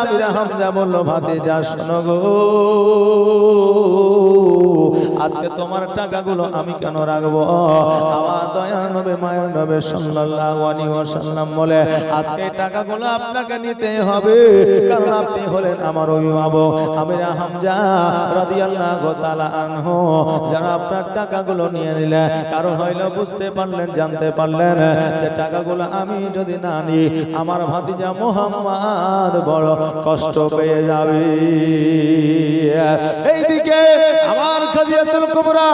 আমির হামজা বলল ভাতে যা শোনো গো। আজকে তোমার টাকাগুলো আমি কেন রাখব? বলে, আজকে টাকাগুলো আপনাকে নিতে হবে। হলেন আমার অভিভাবক। যারা আপনার টাকাগুলো নিয়ে বুঝতে পারলেন, জানতে পারলেন যে টাকাগুলো আমি যদি না নিই, আমার ভাতিজা মোহাম্মদ বড় কষ্ট পেয়ে যাবে। এইদিকে আমার খাদিয়াতুল কুবরা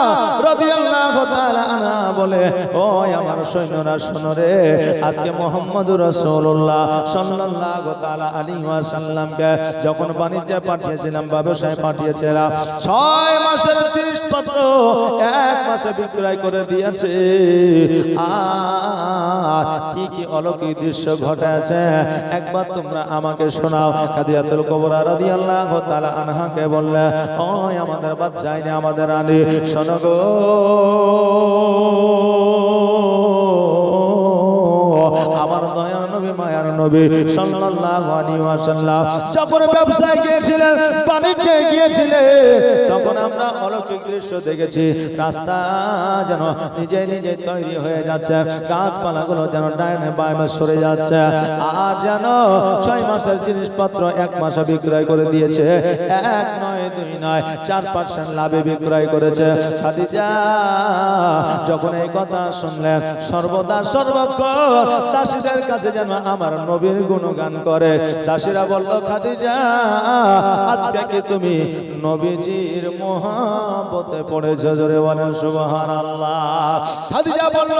রাদিয়াল্লাহু তাআলা আনহা বলে আমার সৈন্যরা, শোনো রে, আজকে মুহাম্মদুর রাসূলুল্লাহ সাল্লাল্লাহু তাআলা আলাইহি যখন বাণিজ্যে পাঠিয়েছিলাম, ব্যবসায় পাঠিয়েছিলাম, ছয় মাসের জিনিসপত্র মাসে বিক্রয় করে দিয়েছে। কি কি অলৌকিক দৃশ্য ঘটেছে, একবার তোমরা আমাকে শোনাও। খাদিজাতুল কুবরা রাদিয়াল্লাহু তাআলা আনহাকে বললে, ওই আমাদের বাদশাহিনী আমাদের আনি শোনো গো। নবী সাল্লাল্লাহু আলাইহি ওয়াসাল্লাম। যখন ব্যবসায় গিয়েছিলেন, বাণিজ্যে গিয়েছিলেন, তখন আমরা অলৌকিক দৃশ্য দেখেছি, রাস্তা যেন নিজে নিজে তৈরি হয়ে যাচ্ছে, গাছপালাগুলো যেন ডাইনে বামে সরে যাচ্ছে, আর যেন ছয় মাসের জিনিসপত্র এক মাসে বিক্রয় করে দিয়েছে, এক নয়, দুই নয়, চার পার্সেন্ট লাভে বিক্রয় করেছে। খাদিজা যখন এই কথা শুনলেন, সর্বদা সর্বক্ষণ দাসীদের কাছে যেন আমার নবীর গুণগান করে। দাসীরা বলল, খাদিজা, আজকে কি তুমি নবীজির মহাবতে পড়েছো? জোরে বলেন সুবহান আল্লাহ খাদিজা বলল,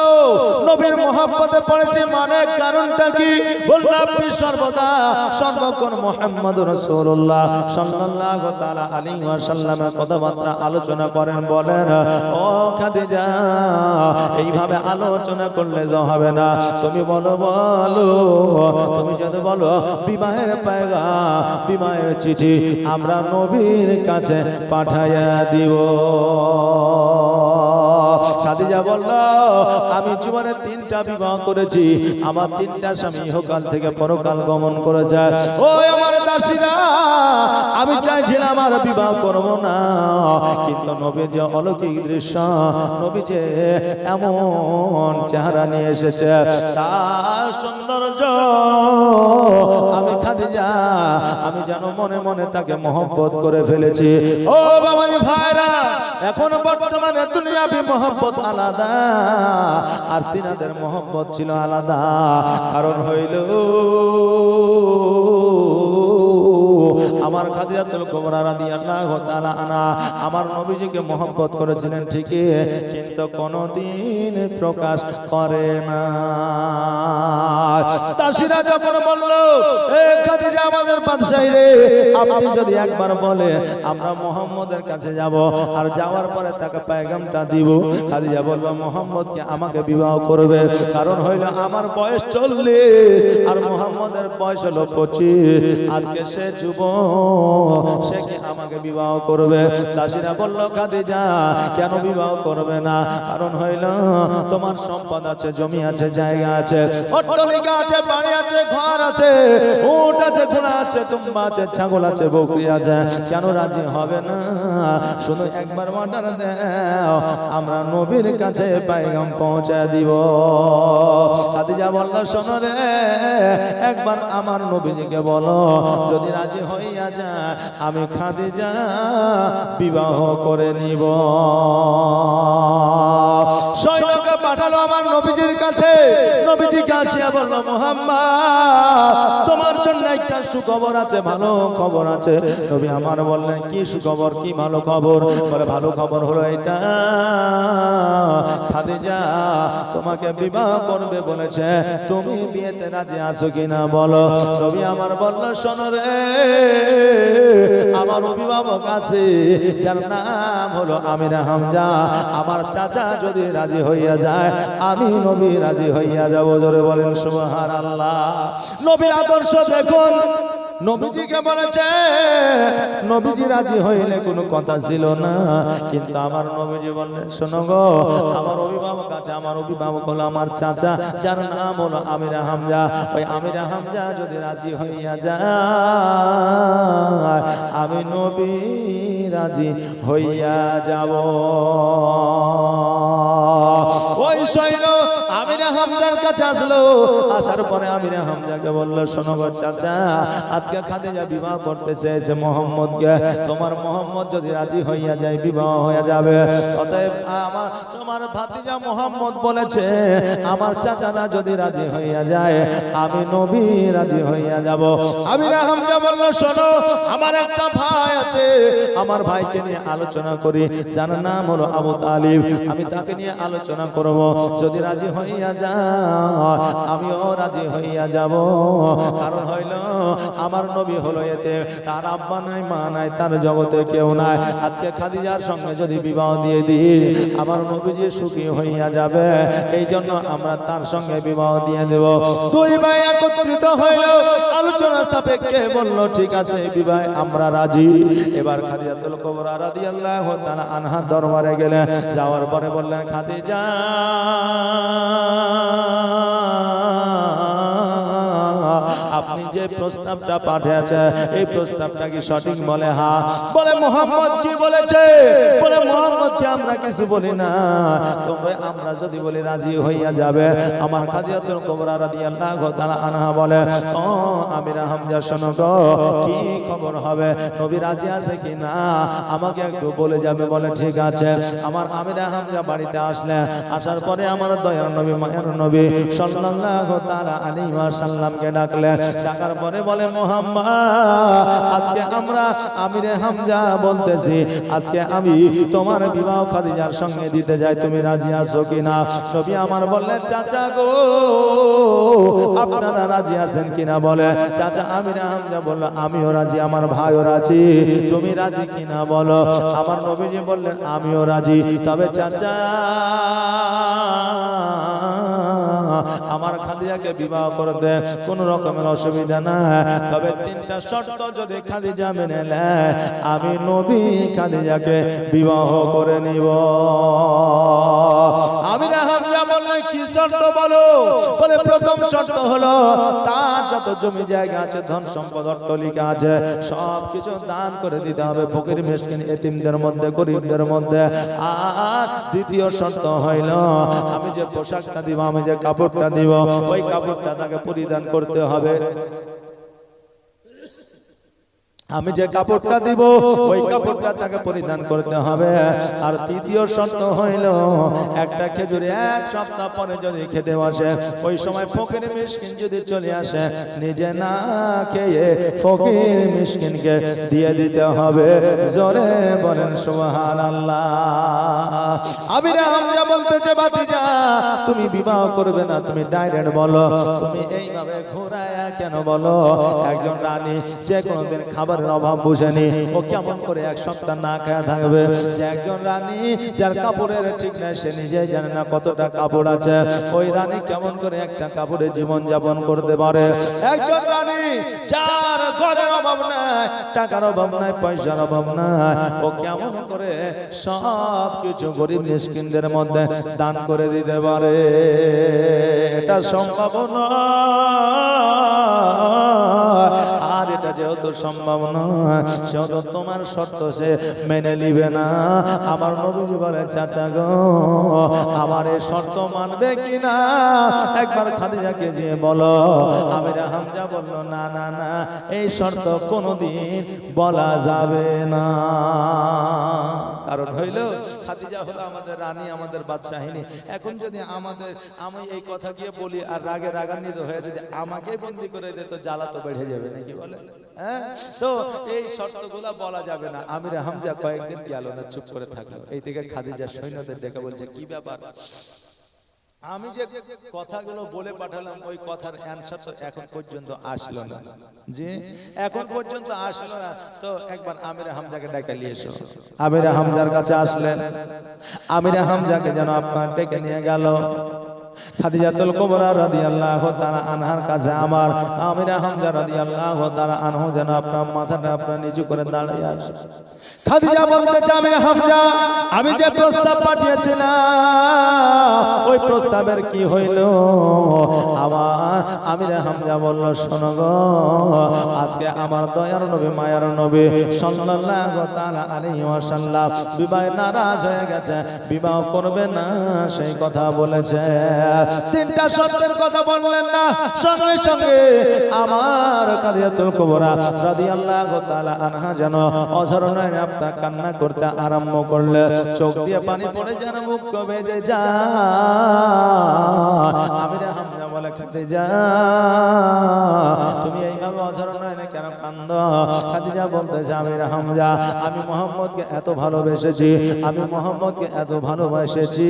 নবীর মহাব্বতে পড়েছে মানে কারণটা কি? বলল, আপনি সর্বদা সর্বক্ষণ মোহাম্মদ রাসূলুল্লাহ সাল্লাল্লাহু তাআলা আলাইহি ওয়াসাল্লামের কথাবার্তা আলোচনা করেন। বলেন, ও খাদিজা, এইভাবে আলোচনা করলে হবে না। তুমি বলো বলো তুমি যদি বলো বিবাহের পায়গা বিবাহের চিঠি আমরা নবীর কাছে পাঠাইয়া দিব। খাদিজা বলল, আমি জীবনে তিনটা বিবাহ করেছি। আমার তিনটা স্বামী ইহকাল থেকে পরকাল গমন করে যায় ও আমার দাসীরা, আমি চাইছিলাম আর বিবাহ করব না। কিন্তু নবী যে অলৌকিক দৃশ্য নবী যে এমন চেহারা নিয়ে এসেছে। তার সৌন্দর্য আমি যেন মনে মনে তাকে মহব্বত করে ফেলেছি। ও বাবা ভাইরা, এখন বর্তমানে দুনিয়াবি মহব্বত আলাদা, আর তিনাদের মহব্বত ছিল আলাদা। কারণ হইল, আমার খাদিজাতুল কুবরা রাদিয়াল্লাহু তাআলা আনা আমার নবীজিকে মহব্বত করেছিলেন ঠিকই, কিন্তু কোনোদিন প্রকাশ করে না। দাসীরা যখন বলল খাদিজা আমাদের বাদশাহী রে, আপনি যদি একবার বলে আমরা মোহাম্মদের কাছে যাব, আর যাওয়ার পরে তাকে পায়গামটা দিব। খাদিজা বলল মোহাম্মদকে আমাকে বিবাহ করবে? কারণ হইল আমার বয়স চল্লিশ, আর মোহাম্মদের বয়স হলো পঁচিশ। আজকে সে যুব সে কি আমাকে বিবাহ করবে। দাসীরা বলল খাদিজা কেন বিবাহ করবে না? কারণ হইল তোমার সম্পদ আছে, জমি আছে, জায়গা আছে, অট্টালিকা আছে, বাড়ি আছে, ঘর আছে, উট আছে, ঘোড়া আছে, তুম্বা আছে, ছাগল আছে, বকরি আছে। কেন রাজি হবে না? শুধু একবার অর্ডার দাও, আমরা নবীর কাছে পাইগাম পৌঁছে দিব। খাদিজা বলল, শোনো রে, একবার আমার নবীজিকে বলো, যদি রাজি হইয়া যায় আমি খাদিজা বিবাহ করে নিব। পাঠালো আমার নবীজির কাছে। নবীজি আসিয়া বলল, মোহাম্মদ, তোমার জন্য একটা সুখবর আছে, ভালো খবর আছে। নবী আমার বললেন, কি সুখবর? কি ভালো খবর? বলে, ভালো খবর হলো এটা, খাদিজা তোমাকে বিবাহ করবে বলেছে। তুমি বিয়েতে রাজি আছো কিনা বলো? নবী আমার বলল, শোনো রে আমার অভিভাবক আছে, যার নাম হলো আমির হামজা। আমার চাচা যদি রাজি হইয়া যায়, আমি নবী রাজি হইয়া যাব। জোরে বলেন সুহার আল্লাহ নবীর আদর্শ দেখুন নবীজিকে বলেছে, নবীজি রাজি হইলে কোনো কথা ছিল না। কিন্তু আমার নবীজি বললেন, শোনো গো, আমার অভিভাবক আছে, আমার অভিভাবক হলো আমার চাচা, যার নাম হলো আমিরা হামজা। ওই আমিরা হামজা যদি রাজি হইয়া যায়, আমি নবী রাজি হইয়া যাব। ওই সৈন্য হামজার কাছে আসলো। আসার পরে হামজাকে বলল চাচা, আজকে বিবাহ করতে চেয়েছে তোমার মোহাম্মদ যদি রাজি হইয়া যায়, বিবাহ হয়ে যাবে। অতএব আমার, তোমার ভাতিজা মোহাম্মদ বলেছে, আমার চাচারা যদি রাজি হইয়া যায়, আমি নবী রাজি হইয়া যাব। আমিরা হামজা বলল, শোনো, আমার একটা ভাই আছে। আমার ভাইকে নিয়ে আলোচনা করি। যার নাম হলো আবু তালিব। আমি তাকে নিয়ে আলোচনা করব। যদি রাজি হইয়া যায় আমিও রাজি হইয়া যাব। কারণ হইল, আমার নবী হলো এতে, তার আব্বা নাই, মা নাই, তার জগতে কেউ নাই। আজকে খাদিজার সঙ্গে যদি বিবাহ দিয়ে দিই, আমার নবী যে সুখী হইয়া যাবে। এই জন্য আমরা তার সঙ্গে বিবাহ দিয়ে দেব। দুই ভাই একত্রিত হইল, আলোচনা সাপেক্ষে বলল, ঠিক আছে বিবাহ আমরা রাজি। এবার খাদিজাতুল কুবরা রাদিয়াল্লাহু তাআলা আনহা দরবারে গেলেন। যাওয়ার পরে বললেন, খাদিজা আপনি যে প্রস্তাবটা পাঠিয়েছে, এই প্রস্তাবটা কি সঠিক বলে? হা। বলে মোহাম্মদ কি বলেছে। বলে মোহাম্মদ কি আমরা কিছু বলি না। তোমরা আমরা যদি বলি রাজি হইয়া যাবে, আমার খাদিয়াতুল কুবরা রাদিয়াল্লাহু তাআলা আনহা বলে, ও আমিরা হামজা, শোনো গো, কি খবর হবে? নবী রাজি আছে কি না আমাকে একটু বলে যাবে, বলে, ঠিক আছে। আমার আমিরা হামজা বাড়িতে আসলে, আসার পরে আমার দয়ার নবী, মায়ের নবী সাল্লাল্লাহু তাআলা আলাইহি ওয়াসাল্লামকে ডাকলেন ডাকার পরে বলে, মোহাম্মদ, আজকে আমরা আমিরে হামজা বলতেছি, আজকে আমি তোমার বিবাহ খাদিজার সঙ্গে দিতে যাই, তুমি রাজি আছো কিনা? নবী আমার বললেন, চাচা গো, আপনারা রাজি আছেন কিনা? বলে, চাচা আমি হামজা বলল, আমিও রাজি, আমার ভাইও রাজি। তুমি রাজি কিনা বলো? আমার নবীজি বললেন, আমিও রাজি। তবে চাচা আমার খাদিজাকে বিবাহ করতে কোন রকমের অসুবিধা না। তবে তিনটা শর্ত যদি খাদিজা মেনে নেয়, আমি নবী খাদিজাকে বিবাহ করে নিব। আমি না দান করে দিতে হবে ফকির এতিমদের মধ্যে, গরিবদের মধ্যে। দ্বিতীয় শর্ত হইল, আমি যে পোশাকটা দিব, আমি যে কাপড়টা দিব, ওই কাপড়টা তাকে পরিধান করতে হবে। আমি যে কাপড়টা দিব ওই কাপড়টা তাকে পরিধান করতে হবে। আর তৃতীয় শর্ত হইল একটা খেজুরে এক সপ্তাহ পরে যদি খেতে আসে ওই সময় ফকির মিসকিন যদি চলে আসে নিজে না খেয়ে ফকির মিসকিনকে দিয়ে দিতে হবে। জোরে বলেন সুবহান আল্লাহ হামজা বলতেছে বাতিজা তুমি বিবাহ করবে না তুমি ডাইরেক্ট বলো। তুমি এইভাবে ঘোরায়া কেন বলো? একজন রানী যে কোনোদিন খাবারের অভাব বুঝেনি। ও কেমন করে এক সপ্তাহ না খায়া থাকবে? যে একজন রানী, যার কাপড়ের ঠিক নাই, সে নিজেই জানে না কতটা কাপড় আছে। ওই রানী কেমন করে একটা কাপড়ে জীবন যাপন করতে পারে? একজন রানী, যার ঘরের অভাব নাই, টাকার অভাব নাই, পয়সার অভাব নাই, ও কেমন করে সব কিছু গরিব মিসকিনদের মধ্যে দান করে দিতে পারে? এটা সম্ভব নয়। আর এটা যেহেতু সম্ভব নয়, সেহেতু তোমার শর্ত সে মেনে নিবে না। আমার নবীজি বলে, চাচা গো, আমার এই শর্ত মানবে কিনা? একবার খাদিজাকে যে বলো, আমিরা হামজা বলল, না না না, এই শর্ত কোনোদিন বলা যাবে না। কারণ হইল, খাদিজা হলো আমাদের রানী, আমাদের বাদশাহিনী। এখন যদি আমাদের, আমি এই কথা গিয়ে বলি আর রাগে রাগান্বিত হয়ে যদি আমাকে বন্দি করে দে তো জ্বালা তো বেড়ে যাবে, নাকি বলে? হ্যাঁ? তো এই শর্তগুলা বলা যাবে না। আমির হামজা কয়েকদিন গেল না, চুপ করে থাকল। এই থেকে খাদিজা সৈন্যদের ডেকে বলছে, কি ব্যাপার? আমি যে কথাগুলো বলে পাঠালাম, ওই কথার অ্যান্সার তো এখন পর্যন্ত আসলো না। যে এখন পর্যন্ত আসলো না। তো একবার আমির হামজাকে ডেকে নিয়ে এসো। আমির হামজার কাছে আসলেন। আমির হামজাকে যেন আপনার ডেকে নিয়ে গেল। খাদিজাতুল কুবরা রাদিয়াল্লাহু তাআলা আনহার কাছে আমার, আমিরা হামজা রাদিয়াল্লাহু তাআলা আনহু যেন আপনার মাথাটা আপনার নিচু করে দাঁড়িয়ে আছে খাদিজা বলতেছে আমি হামজা, আমি যে প্রস্তাব পাঠিয়েছিলাম, ওই প্রস্তাবের কি হইল? আমার আমিরা হামজা বলল, শোনো গো, আজকে আমার দয়ার নবী, মায়ার নবী সাল্লাল্লাহু তাআলা আলাইহি ওয়াসাল্লাম বিবাহে নারাজ হয়ে গেছে, বিবাহ করবে না, সেই কথা বলেছে। তিনটা শর্তের কথা বললেন না, সঙ্গে সঙ্গে আমার কাদিয়াতুল কুবরা রাদিয়াল্লাহু তাআলা আনহা যেন অঝর নয়নে আপনার কান্না করতে আরম্ভ করলে, চোখ দিয়ে পানি পড়ে যেন মুখ বেজে যা আমি রে হামজা বলে যা তুমি এইভাবে অঝর নয়নে কেন কান্দ খাদিজা বলতেছে আমি হামজা, আমি মোহাম্মদকে এত ভালোবেসেছি, আমি মোহাম্মদকে এত ভালোবাসেছি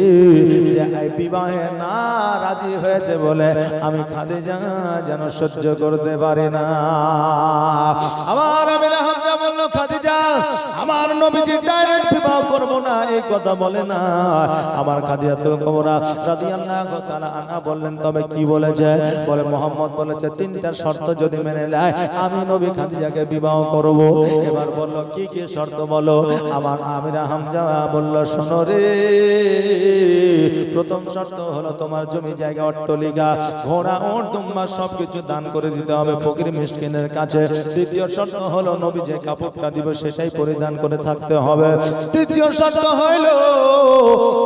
যে বিবাহে না রাজি হয়েছে বলে আমি খাদিজা যেন সহ্য করতে পারি না। আমার আমি হামজা বলল, খাদিজা আমার নবীজি ডাইরেক্ট বিবাহ করব না, এই কথা বলে না। আমার খাদিজাতুল কুবরা রাদিয়াল্লাহু তাআলা আনহা বললেন, তবে কি বলেছে? বলে, মোহাম্মদ বলেছে, তিনটা শর্ত যদি মেনে নেয়, আমি নবী খাদিজাকে বিবাহ করব। এবার বলল, কি কি শর্ত বলো? আমার আমিরা হামজা বলল, শোনো রে, প্রথম শর্ত হলো তোমার জমি জায়গা অট্টলিকা, ঘোড়া ওট দুম্বা সবকিছু দান করে দিতে হবে ফকির মিসকিনের কাছে। দ্বিতীয় শর্ত হলো নবী যে কাপড়টা দিবে সেটাই পরিধান করে থাকতে হবে। তৃতীয় শর্ত হইল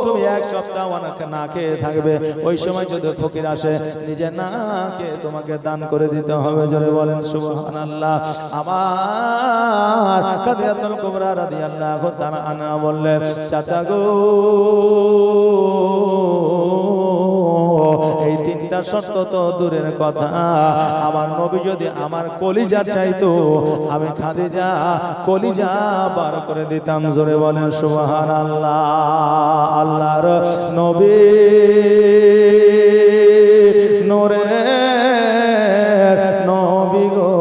তুমি এক সপ্তাহ অনেকে না খেয়ে থাকবে। ওই সময় যদি ফকির আসে নিজে না খেয়ে তোমাকে দান করে দিতে হবে। জোরে বলেন সুবহানাল্লাহ। আমার কাদিয়াতুল কুবরা রাদিয়াল্লাহু তাআলা আনহা বললেন চাচা গো এই তিনটা শর্ত তো দূরের কথা। আমার নবী যদি আমার কলিজা চাইতো, আমি খাদিজা কলিজা বার করে দিতাম, জোরে বলেন সুবহান আল্লাহ আল্লাহর নবী নোরে নবী গো,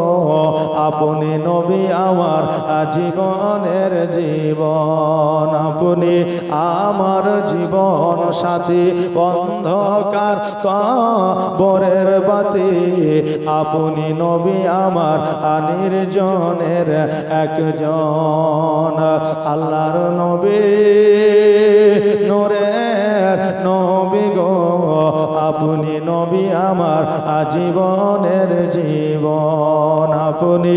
আপনি নবী আমার জীবনের জীবন, আপনি আমার জীবন সাথী কবরের বাতি। আপনি নবী আমার আনির জনের একজন। আল্লাহর নবী নোরের নবী। আপনি নবী আমার আজীবনের জীবন, আপনি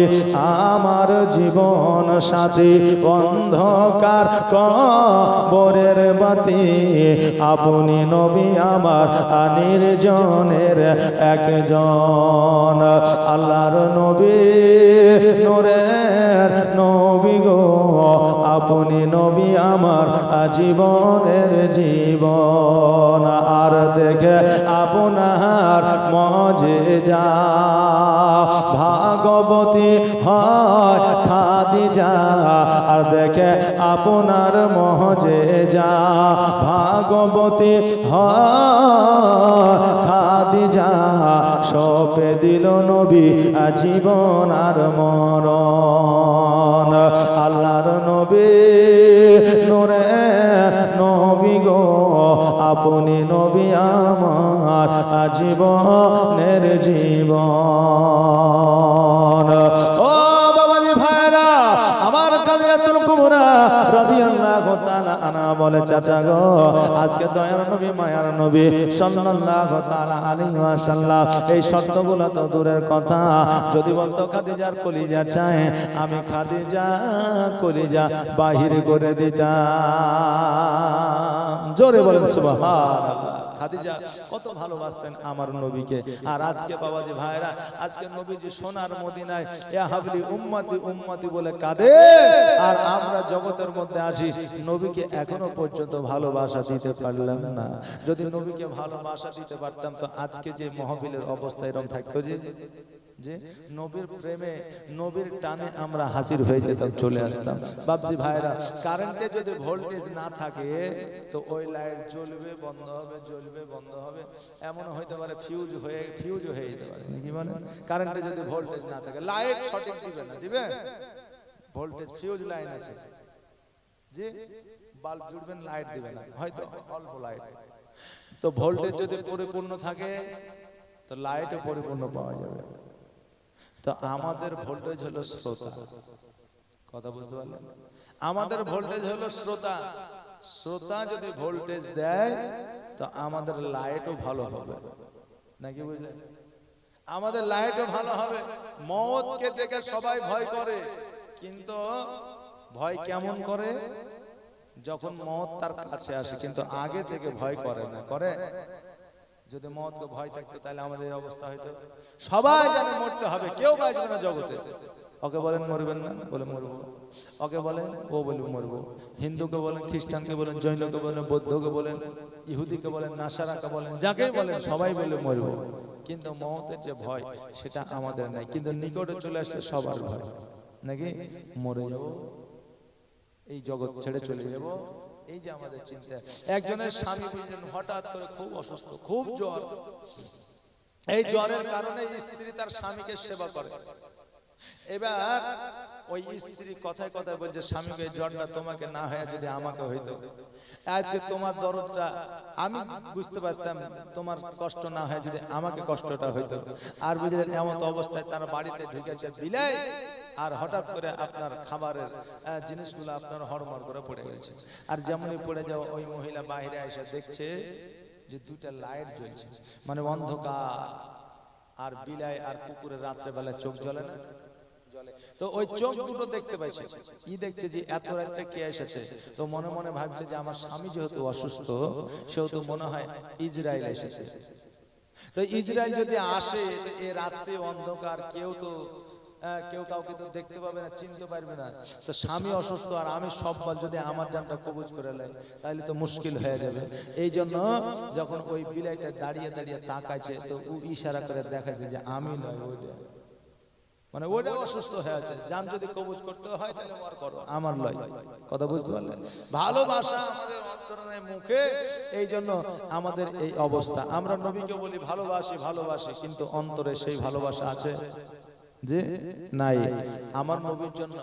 আমার জীবন সাথী, অন্ধকার কবরের বাতি। আপনি নবী আমার আনির জনের একজন। আল্লাহর নবী, নোরের নবী গো আপনি নবী আমার আজীবনের জীবন। আর দেখে আপনার মজে যা। ভাগবতী হয় খাদি যা আর দেখে আপনার মহজে যা। ভাগবতী হয় খাদি যা সপে দিল নবী আজীবন আর মরণ। আল্লাহর নবী নোরে নবী গো আপনি নবী আমার আজীবনের জীবন। আনা বলে চাচা গো, আজকে দয়ার নবী, মায়ার নবী, সাল্লাল্লাহু তাআলা আলাইহি ওয়াসাল্লাম। এই শর্তগুলো তো দূরের কথা। যদি বলতো খাদিজার কলিজা চায় আমি খাদিজা কলিজা বাহির করে দিতাম। জোরে বলেন সুবহানাল্লাহ। খাদিজা কত ভালোবাসতেন আমার নবীকে। আর আজকে বাবাজি ভাইরা, আজকে নবীজি সোনার মদিনায়, এ হাবলি উম্মতি উম্মতি বলে কাঁদে। আর আমরা জগতের মধ্যে আসি নবীকে এখনও পর্যন্ত ভালোবাসা দিতে পারলাম না। যদি নবীকে ভালোবাসা দিতে পারতাম, তো আজকে যে মহাবিলের অবস্থা এরকম থাকতো যে। যে নবীর প্রেমে, নবীর টানে আমরা হাজির হয়ে যেতাম, চলে আসতাম। বাবজি ভাইরা, কারেন্টে যদি ভোল্টেজ না থাকে, তো ওই লাইট জ্বলবে, বন্ধ হবে, জ্বলবে, বন্ধ হবে। এমন হইতে পারে ফিউজ হয়ে ফিউজ হয়ে যেতে পারে। নাকি মানে কারেন্টে যদি ভোল্টেজ না থাকে, লাইট সঠিক দিবে না, দিবে? ভোল্টেজ ফিউজ লাইন আছে। যে বাল্ব জুড়বেন, লাইট দিবে না, হয়তো অল্প লাইট। তো ভোল্টেজ যদি পরিপূর্ণ থাকে, তো লাইটও পরিপূর্ণ পাওয়া যাবে। তো আমাদের ভোল্টেজ হলো শ্রোতা। কথা বুঝতে পারলেন? আমাদের ভোল্টেজ হলো শ্রোতা। শ্রোতা যদি ভোল্টেজ দেয়, তো আমাদের লাইটও ভালো হবে। নাকি বুঝলেন? আমাদের লাইটও ভালো হবে। মতকে দেখে সবাই ভয় করে। কিন্তু ভয় কেমন করে? যখন মত তার কাছে আসে, কিন্তু আগে থেকে ভয় করে না। করে? যদি মতকে ভয় থাকতো, তাহলে আমাদের অবস্থা হয়তো সবাই জানে মরতে হবে, কেউ বাঁচবে না জগতে। ওকে বলেন মরবেন না, বলে মরবো। ওকে বলেন, ও বলে মরবো। হিন্দুকে বলেন, খ্রিস্টানকে বলেন, জৈনকে বলেন, বৌদ্ধকে বলেন, ইহুদিকে বলেন, নাসারাকে বলেন, যাকেই বলেন, সবাই বলে মরবো। কিন্তু মমতের যে ভয়, সেটা আমাদের নাই। কিন্তু নিকটে চলে আসলে সবার ভয়। নাকি? মরে যাব। এই জগৎ ছেড়ে চলে যাব। এই যে আমাদের চিন্তা একজনের স্বামী বুঝলেন হঠাৎ করে খুব অসুস্থ খুব জ্বর। এই জ্বরের কারণে স্ত্রী তার স্বামীকে সেবা করে। এবার ওই স্ত্রী কথায় কথায় বলছে স্বামীকে জ্বরটা তোমাকে না হয় যদি আমাকে হইতো। আজকে তোমার দরদটা আমি বুঝতে পারতাম তোমার কষ্ট না হয় যদি আমাকে কষ্টটা হইতো। আর বুঝলেন এমন অবস্থায় তারা বাড়িতে ঢুকেছে। বিলাই আর হঠাৎ করে আপনার খাবারের জিনিসগুলো আপনার হড়মড় করে পড়ে গেছে। আর যেমনই পড়ে যাওয়া ওই মহিলা বাইরে এসে দেখছে যে দুটা লাইট জ্বলছে। মানে অন্ধকার। আর বিলাই আর কুকুরের রাত্রে বেলা চোখ জ্বলে না। তো ওই চোখ দুটো দেখতে পাইছে। ই দেখছে যে এত রাত্রে কে এসেছে? তো মনে মনে ভাবছে যে আমার স্বামী যেহেতু অসুস্থ, সেহেতু মনে হয় ইসরায়েল এসেছে। তো ইসরায়েল যদি আসে, তো এ রাত্রে অন্ধকার, কেউ তো কেউ কাউকে তো দেখতে পাবে না, চিনতে পারবে না। তো স্বামী অসুস্থ আর আমি সববার যদি আমার জানটা কবুজ করে লাই তাহলে তো মুশকিল হয়ে যাবে। এই জন্য যখন ওই বিলাইটা দাঁড়িয়ে দাঁড়িয়ে তাকাইছে, তো ও ইশারা করে দেখাচ্ছে যে আমি নয় ওইটা মানে ওটা অসুস্থ হয়ে আছে। যান যদি কবুজ করতে হয়, তাহলে করো। আমার লয়। কথা বুঝতে পারলেন? ভালোবাসা আমাদের অন্তরের মুখে, এই জন্য আমাদের এই অবস্থা। আমরা নবীকে বলি, ভালোবাসি ভালোবাসি, কিন্তু অন্তরে সেই ভালোবাসা আছে। যে নাই। আমার নবীর জন্য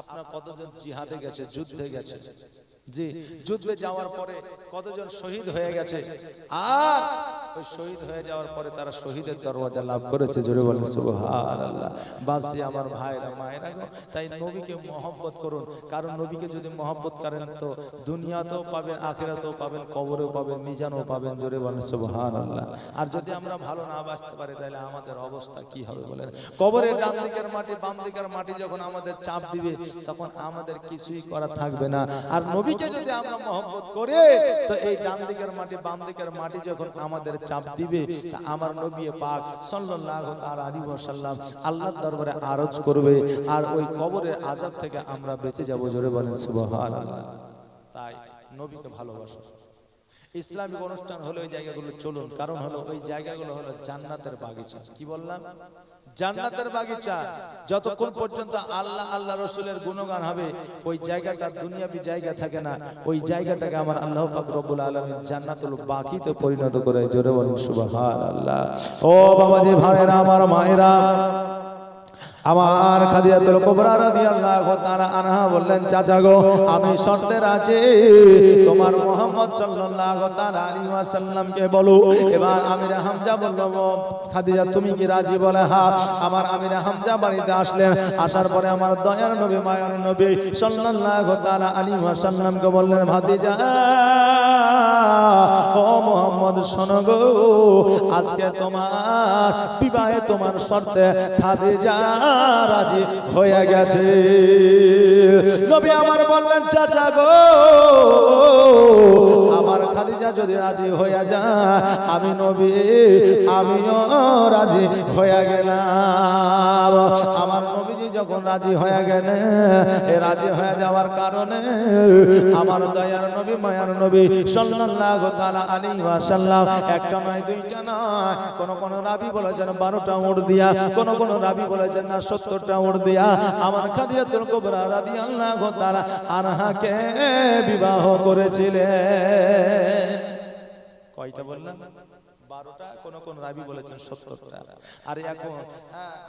আপনার কতজন জিহাদে গেছে যুদ্ধে গেছে? জি যুদ্ধে যাওয়ার পরে কতজন শহীদ হয়ে গেছে? আর ওই শহীদ হয়ে যাওয়ার পরে তারা শহীদের দরওয়াজা লাভ করেছে জোরে বলেন সুবহানাল্লাহ। বাপজি আমার ভাইরা মায়েরা গো তাই নবীকে মহব্বত করুন। কারণ নবীকে যদি মহব্বত করেন তো দুনিয়াতেও পাবেন আখিরাতেও পাবেন কবরেও পাবেন মিজানও পাবেন জোরে বলেন সুবহানাল্লাহ। আর যদি আমরা ভালো না বাঁচতে পারি তাহলে আমাদের অবস্থা কি হবে বলেন? কবরের ডান দিকের মাটি বাম দিকের মাটি যখন আমাদের চাপ দিবে তখন আমাদের কিছুই করা থাকবে না আর নবীকে যদি আমরা মহব্বত করে, তো এই ডান দিকের মাটি, বাম দিকের মাটি যখন আমাদের চাপ দিবে আমার নবী পাক সাল্লাল্লাহু আলাইহি ওয়াসাল্লাম আল্লাহর দরবারে আরজ করবে, আর ওই কবরের আযাব থেকে আমরা বেঁচে যাব, জোরে বলেন সুবহানাল্লাহ। তাই নবীকে ভালোবাসো। ইসলামিক অনুষ্ঠান হলো ওই জায়গাগুলো চলুন, কারণ হলো ওই জায়গাগুলো হলো জান্নাতের বাগিচা। কি বললাম? জান্নাতের বাগিচা। যতক্ষণ পর্যন্ত আল্লাহ আল্লাহ রসুলের গুণগান হবে ওই জায়গাটা দুনিয়াবি জায়গা থাকে না। ওই জায়গাটাকে আমার আল্লাহ পাক রব্বুল জান্নাত জান্নাতুল বাকিতে পরিণত করে। জোরে বলুন আল্লাহ ও বাবাজি ভাইরা আমার মায়েরা আমার খাদিয়াতুল কুবরা রাদিয়াল্লাহু তাআলা আনহা বললেন, চাচা গো, আমি শর্তে রাজি। তোমার মুহাম্মদ সাল্লাল্লাহু তাআলা আলাইহি ওয়াসাল্লামকে বলো। এবার আমির হামজা বলল খাদিজা, তুমি কি রাজি বলে? হ্যাঁ আমার আমির হামজা বাড়িতে আসলেন। আসার পরে আমার দয়ার নবী, মায়ার নবী সাল্লাল্লাহু তাআলা আলাইহি ওয়াসাল্লামকে বললেন, ভাতিজা, ও মোহাম্মদ, শোনো গো, আজকে তোমার বিবাহে তোমার শর্তে খাদিজা রাজি হয়ে গেছে। নবী আমার বললেন, চাচা গো, আমার খাদিজা যদি রাজি হয়ে যা আমি নবী, আমিও রাজি হয়ে গেলাম। আমার নবীজি যখন রাজি হয়ে গেলেন এ রাজি হয়ে যাওয়ার কারণে আমার দয়ার নবী, মায়ার নবী সাল্লাল্লাহু তাআলা আলাইহি ওয়াসাল্লাম, একটা নয়, দুইটা নয়। কোন কোন রাবি বলেছেন 12টা উট দিয়া, কোন কোন রাবি বলেছেন না 70টা উট দিয়া। আমার খাদিজাতুল কুবরা রাদিয়াল্লাহু তাআলা আনহাকে বিবাহ করেছিলেন। কয়টা বললাম? বারোটা? কোন কোন রাবি বলেছেন সত্তরটা। আর এখন,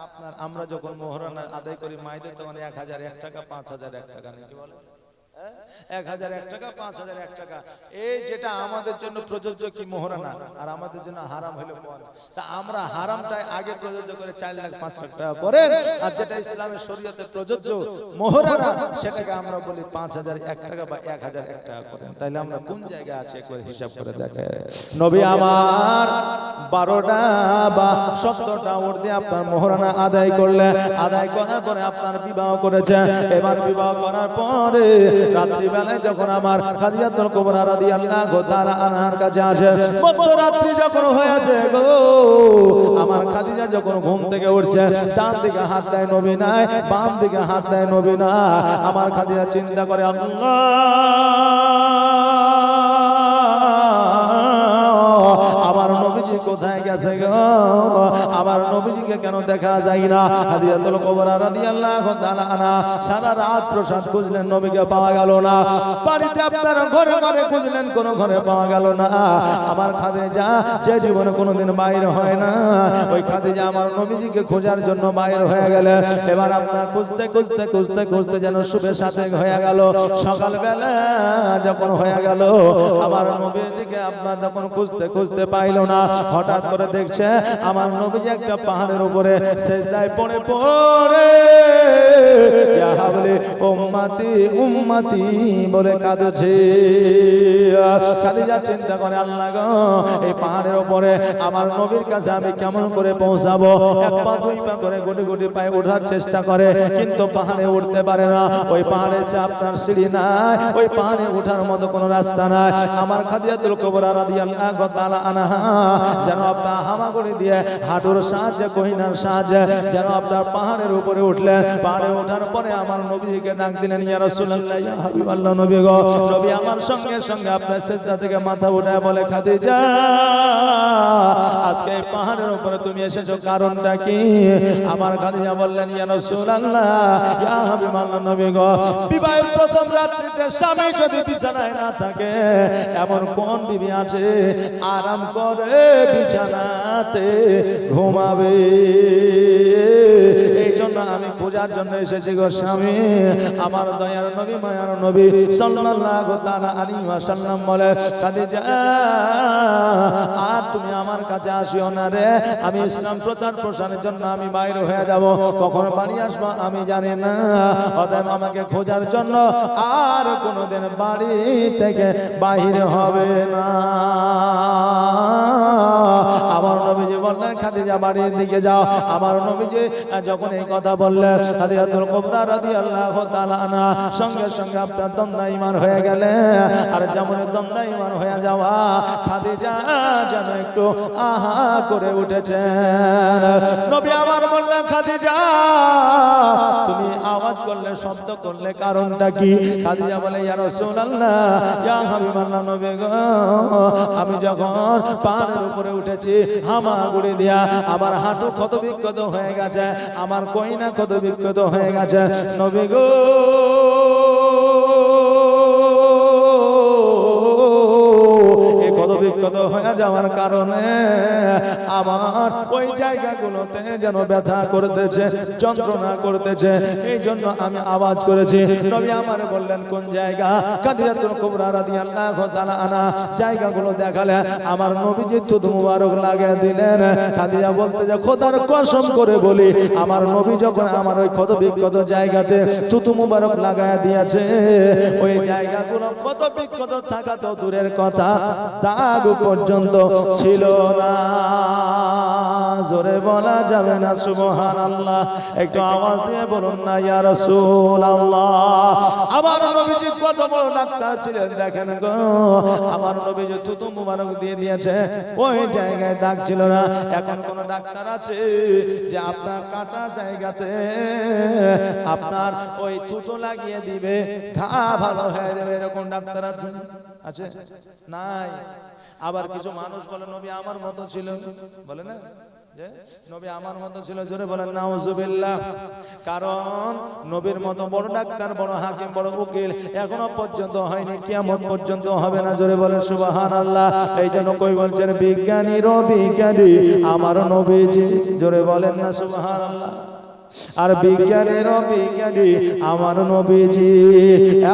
আপনার, আমরা যখন মোহরানা আদায় করি মায়েদের তখন এক হাজার, এক টাকা, পাঁচ হাজার, এক টাকা নাকি বলে? এক হাজার এক টাকা, পাঁচ হাজার এক টাকা। এই যেটা আমাদের জন্য প্রযোজ্য কি আর আমাদের জন্য হারাম তা আমরা হারামটাই আগে প্রযোজ্য করে চার লাখ, পাঁচ লাখ টাকা করেন। আর যেটা ইসলামের শরীয়তে প্রযোজ্য সেটাকে আমরা বলি পাঁচ হাজার এক টাকা বা এক হাজার এক টাকা করেন। আমরা কোন জায়গায় আছে হিসাব করে দেখে নবী আমার বারোটা বা সত্তরটা ওর দিয়ে আপনার মোহরানা আদায় করলে আদায় করার পরে আপনার বিবাহ করেছে এবার বিবাহ করার পরে রাত্রিবেলায় যখন আমার খাদিজাতুল কুবরা আনহার কাছে আসে, মধ্যরাত্রি যখন হয়েছে গো, আমার খাদিজা যখন ঘুম থেকে উঠছে, ডান দিকে হাত দেয় নবী নাই, বাম দিকে হাত দেয় নবী না, আমার খাদিজা চিন্তা করে আমার নবীজি কোথায় গেছে গো? আমার নবীজিকে কেন দেখা যায় না? হাদিয়াতুল কুবরা রাদিয়াল্লাহু তাআলা আনহা সারা রাত প্রসাদ খুঁজলেন, নবীকে পাওয়া গেল না। বাড়িতে আপনার ঘরে ঘরে খুঁজলেন, কোন ঘরে পাওয়া গেল না। আমার খাদিজা, যে জীবনে কোনোদিন বাইরে হয় না। ওই খাদিজা আমার নবীজিকে খোঁজার জন্য বাইরে হয়ে গেলে এবার আপনার খুঁজতে খুঁজতে খুঁজতে খুঁজতে যেন শুভে সাথে হয়ে গেল। সকালবেলা যখন হয়ে গেল, আমার নবীর দিকে আপনার যখন খুঁজতে খুঁজতে পাইল না। হঠাৎ করে দেখছে, আমার নবীজি একটা পাহাড়ের উপরে সেজদায় পড়ে পড়ে। ইয়া হাবলি উম্মতি উম্মতি বলে কাঁদছে। খাদিজা চিন্তা করে, আল্লাহ গো, এই পাহাড়ের উপরে আমার নবীর কাছে আমি কেমন করে পৌঁছাবো? এক পা, দুই পা করে গুটি গুটি পায়ে ওঠার চেষ্টা করে, কিন্তু পাহাড়ে উঠতে পারে না। ওই পাহাড়ের যে আপনার সিঁড়ি নাই, ওই পাহাড়ে ওঠার মতো কোনো রাস্তা নাই। আমার খাদিয়াতুল কুবরা রাদিয়াল্লাহু তাআলা আনহা যেন আপনার হামাগুড়ি দিয়ে হাঁটুর সাহায্যে কহিনার সাহায্যে যেন আপনার পাহাড়ের উপরে উঠলেন পাহাড়ে ওঠার পরে আমার নবীকে ডাক দিলেন নবী আমার সঙ্গে সঙ্গে আপনার সেজদা থেকে মাথা উঠায় বলে, খাদিজা, আজকে পাহাড়ের উপরে তুমি এসেছ, কারণটা কি? আমার খাদিজা বললেন নবী গো, বিবাহের প্রথম রাত্রিতে স্বামী যদি বিছানায় না থাকে, এমন কোন বিবি আছে? আরাম করে বিছানাতে ঘুমাবে। এই জন্য আমি খোঁজার জন্য এসেছি গো স্বামী। আমার দয়ার নবী, মায়ার নবী সাল্লাল্লাহু তাআলা আলাইহি ওয়াসাল্লাম বলে, খাদিজা, আর তুমি আমার কাছে আসিও না রে। আমি ইসলাম প্রচার প্রসারের জন্য আমি বাইরে হয়ে যাব। কখন বাড়ি আসব আমি জানি না। অতএব আমাকে খোঁজার জন্য আর কোনোদিন বাড়ি থেকে বাহিরে হবে না। আমার নবীজি বললেন, খাদিজা বাড়ির দিকে যাও। আমার নবীজি যখন এই কথা বললেন খাদিজাতুল কুবরা রাদিয়াল্লাহু তাআলা আনহা, সঙ্গে সঙ্গে আপনার দ্বন্দ্ব ইমান হয়ে গেলে, আর যেমন দ্বন্দ্ব ইমান হয়ে যাওয়া, খাদিজা যেন একটু আহা করে উঠেছেন। নবী আমার বললেন, খাদিজা, তুমি আওয়াজ করলে, শব্দ করলে কারণটা কি? খাদিজা বলে, ইয়া রাসূলুল্লাহ, ইয়া হাবিবাল্লাহ নবী গো, আমি যখন পাহাড়ের উপরে উঠেছি হামাগুড়ি দিয়া, আমার হাঁটু কত বিক্ষত হয়ে গেছে, আমার কইনা কত বিক্ষত হয়ে গেছে। নবী গো! বিক্ষত হয়ে যাওয়ার কারণে আমার ওই জায়গাগুলোতে যেন ব্যথা করতেছে, যন্ত্রণা করতেছে এই জন্য আমি আওয়াজ করেছি। নবী আমারে বললেন, কোন জায়গা? কাদিয়াতুল কুবরা রাদিয়াল্লাহু তাআলা আনা জায়গাগুলো দেখালে আমার নবীজি তুদ মুবারক লাগিয়ে দিলেন। কাদিয়া বলতে, যে খোদার কসম করে বলি, আমার নবী যখন আমার ওই ক্ষত বিক্ষত জায়গাতে তুতু মুবারক লাগায় দিয়েছে, ওই জায়গাগুলো ক্ষত বিক্ষত থাকা তো দূরের কথা। দাগ পর্যন্ত ছিল না। জোরে বলা যাবে না সুবহান আল্লাহ একটু আওয়াজ দিয়ে বলুন না, ইয়া রাসূল আল্লাহ আমার নবীজি কত বড় ডাক্তার ছিলেন, দেখেন গো। আমার নবীজি তুতু মুবারক দিয়ে দিয়েছে, ওই জায়গায় দাগ ছিল না। এখন কোন ডাক্তার আছে যে আপনার কাটা জায়গাতে আপনার ওই থুতো লাগিয়ে দিবে, ঘা ভালো হয়ে যাবে, এরকম ডাক্তার আছে? আছে? নাই। আবার কিছু মানুষ বলে, নবী আমার মতো ছিল। বলে না? নবী আমার মতো ছিল। জোরে বলেন নাউজুবিল্লাহ। কারণ নবীর মতো বড় ডাক্তার, বড় হাকিম, বড় উকিল এখনও পর্যন্ত হয়নি, কিয়ামত পর্যন্ত হবে না। জোরে বলেন, সুবহানাল্লাহ। এই জন্য কই বলছেন বিজ্ঞানীর বিজ্ঞানী আমার নবীজি। জোরে বলেন না, সুবহানাল্লাহ। আর বিজ্ঞানের বিজ্ঞানী আমার নবীজি।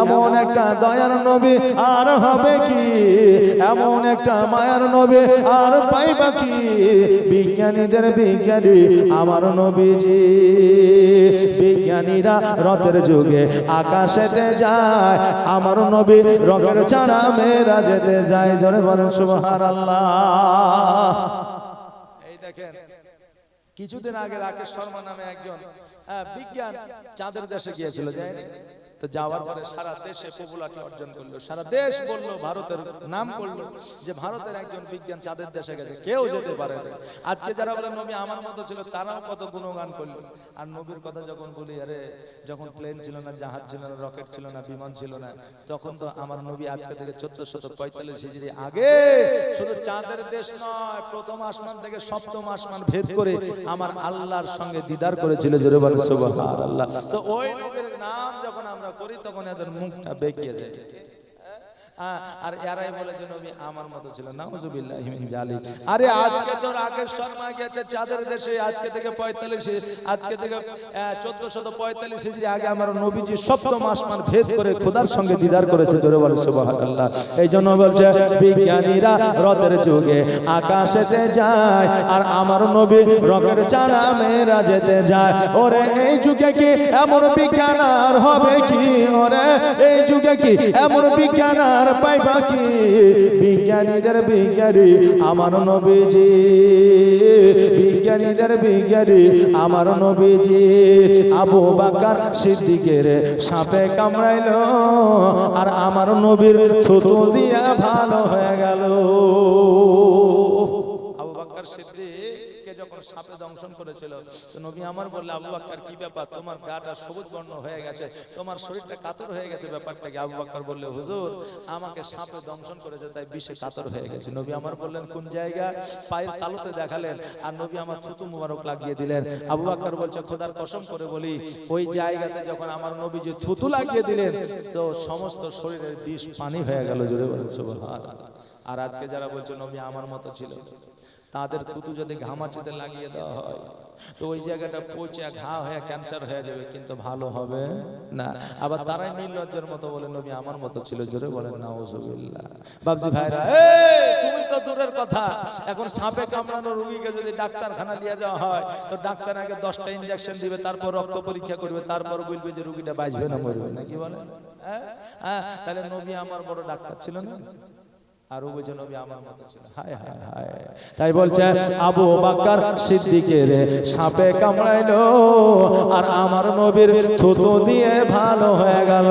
এমন একটা দয়ার নবী আর হবে কি? এমন একটা মায়ার নবী আর পাইবা কি? বিজ্ঞানীদের বিজ্ঞানী আমার নবীজি। বিজ্ঞানীরা রথের যুগে আকাশেতে যায় আমার নবী রকের ছাড়া মেয়েরা যেতে যায়। জোরে বলেন সুবহান আল্লাহ এই দেখেন কিছুদিন আগে রাকেশ শর্মা নামে একজন বিজ্ঞান চাঁদের দেশে গিয়েছিল যায়নি? যখন প্লেন ছিল না, জাহাজ ছিল না রকেট ছিল না, বিমান ছিল না, তখন তো আমার নবী আজকে থেকে চোদ্দ শত পঁয়তাল্লিশ হিজড়ি আগে শুধু চাঁদের দেশ নয়, প্রথম আসমান থেকে সপ্তম আসমান ভেদ করে আমার আল্লাহর সঙ্গে দিদার করেছিল, জোরে বলে তো ওই নবীর নাম যখন আমরা করি তখন এদের মুখটা বেঁকিয়ে যায়। আর এরাই বলে যে নবী আমার মতো ছিল। নাউজুবিল্লাহি মিন জালিক। আরে আজকে তো রাকেশ শর্মা গেছে চাঁদের দেশে আজকে থেকে 45 আজকে থেকে 1445 হিজরি আগে আমার নবীজি সপ্তম আসমান ভেদ করে খোদার সঙ্গে দিদার করেছে জোরে বলে সুবহানাল্লাহ। এই জন্য বলছে বিজ্ঞানীরা রথের যুগে আকাশেতে যায় আর আমার নবী রকের চানা মেয়েরা যেতে যায়। ওরে এই যুগে কি এমন বিজ্ঞান আর হবে কি? ওরে এই যুগে কি এমন বিজ্ঞান আর পাইবা কি বিজ্ঞানীদের বিজ্ঞানী, আমার নবীজি। বিজ্ঞানীদের বিজ্ঞানী, আমার নবীজি। আবু বাকার সিদ্দিকের সাপে কামড়াইল, আর আমার নবীর থুতু দিয়া ভালো হয়ে গেল। সাপে দংশন করেছিল। তো নবী আমার বললে, আবু বাক্কার, কি ব্যাপার? তোমার গাটা সবুজ বর্ণ হয়ে গেছে, তোমার শরীরটা কাতর হয়ে গেছে ব্যাপারটা কি? আবু বাক্কার বললে, হুজুর, আমাকে সাপে দংশন করেছে, তাই বিষে কাতর হয়ে গেছে। নবী আমার বললেন, কোন জায়গা? পায়ের তালুতে দেখালেন, আর নবী আমার থুতু মুবারক লাগিয়ে দিলেন। আবু বাক্কার বলছে, খোদার কসম করে বলি, ওই জায়গাতে যখন আমার নবী যে থুতু লাগিয়ে দিলেন, তো সমস্ত শরীরের বিষ পানি হয়ে গেল। জোরে বলেন, সুবহানাল্লাহ। আর আজকে যারা বলছে নবী আমার মতো ছিল তাদের থুতু যদি ঘামাচিতে লাগিয়ে দেওয়া হয় তো ওই জায়গাটা পচে ঘা হয়ে ক্যান্সার হয়ে যাবে কিন্তু ভালো হবে না। আবার তারাই নির্লজ্জের মতো বলে নবী আমার মতো ছিল জোরে বলেন না নাউজুবিল্লাহ। বাবজি ভাইরা তুমি তো দূরের কথা। এখন সাপে কামড়ানো রোগীকে যদি ডাক্তারখানা নিয়ে যাওয়া হয় তো ডাক্তার আগে দশটা ইনজেকশন দিবে তারপর রক্ত পরীক্ষা করবে তারপর বলবে যে রোগীটা বাঁচবে না মরবে না কি বলে? হ্যাঁ? হ্যাঁ, তাহলে নবী আমার বড় ডাক্তার ছিল না? আমার মতো ছিল। হায় হায় হায়। তাই বলছে আবু বাক্কার সিদ্দিকের সাপে কামড়াইলো আর আমার নবীর থুতু দিয়ে ভালো হয়ে গেল।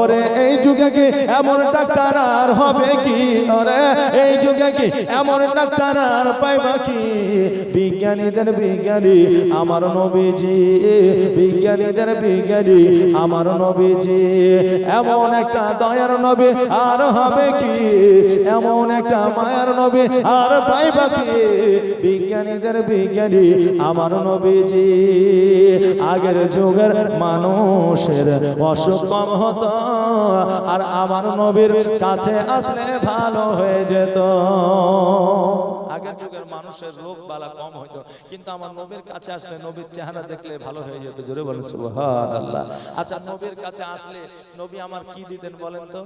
ওরে এই যুগে কি এমন ডাক্তার আর হবে কি? ওরে এই যুগে কি এমন ডাক্তার আর পাইবা কি? বিজ্ঞানীদের বিজ্ঞানী আমার নবীজি বিজ্ঞানীদের বিজ্ঞানী আমার নবীজি এমন একটা দয়ার নবী আর হবে কি? এমন একটা মায়ার নবী। আর পাইবা কি বিজ্ঞানীদের বিজ্ঞানী আমার নবীজি। আগের যুগের মানুষের অসুখ কম হতো, আর আমার নবীর কাছে আসলে ভালো হয়ে যেত। আগের যুগের মানুষের রোগ বালা কম কিন্তু আমার নবীর কাছে আসলে নবীর চেহারা দেখলে ভালো হয়ে যেত। জোরে বলেন আচ্ছা নবীর কাছে আসলে নবী আমার কি দিতেন বলেন তো?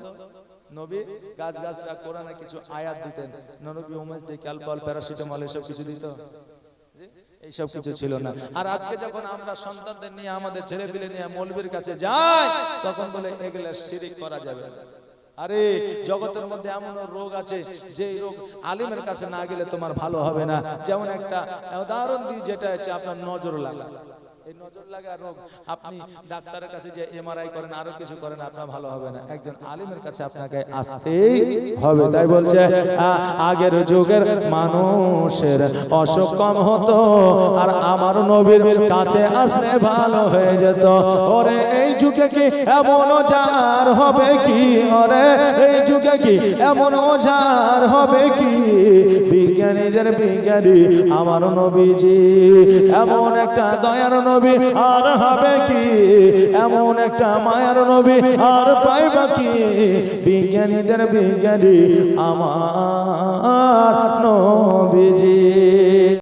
নবী গাছ গাছরা কোরআনে কিছু আয়াত দিতেন। নবী উমেশ ডে ক্যালপল, প্যারাসিটামল এসব কিছু দিত। এইসব কিছু ছিল না। আর আজকে যখন আমরা সন্তানদের নিয়ে, আমাদের ছেলে পিলে নিয়ে মৌলবীর কাছে যাই, তখন বলে, এগুলা শিরিক করা যাবে আরে, জগতের মধ্যে এমন রোগ আছে যে রোগ আলিমের কাছে না গেলে তোমার ভালো হবে না। যেমন একটা উদাহরণ দিই, যেটা হচ্ছে আপনার নজর লাগা এই নজর লাগা রোগ। আপনি ডাক্তারের কাছে যে এমআরআই করেন, আরও কিছু করেন, আপনার ভালো হবে না। একজন আলিমের কাছে আপনাকে আসতেই হবে, তাই বলছে আগের যুগের মানুষের অসুখ কম হতো, আর আমার নবীর কাছে আসলে ভালো হয়ে যেত। ওরে, এই যুগে কি এমন ওজার হবে কি? ওরে, এই যুগে কি এমন ওজার হবে কি? বিজ্ঞানীদের বিজ্ঞানী, আমার নবীজি, এমন একটা দয়ার নবী আর হবে কি? এমন একটা মায়ার নবী আর পাইবা কি? বিজ্ঞানীদের বিজ্ঞানী, আমার নবীজি।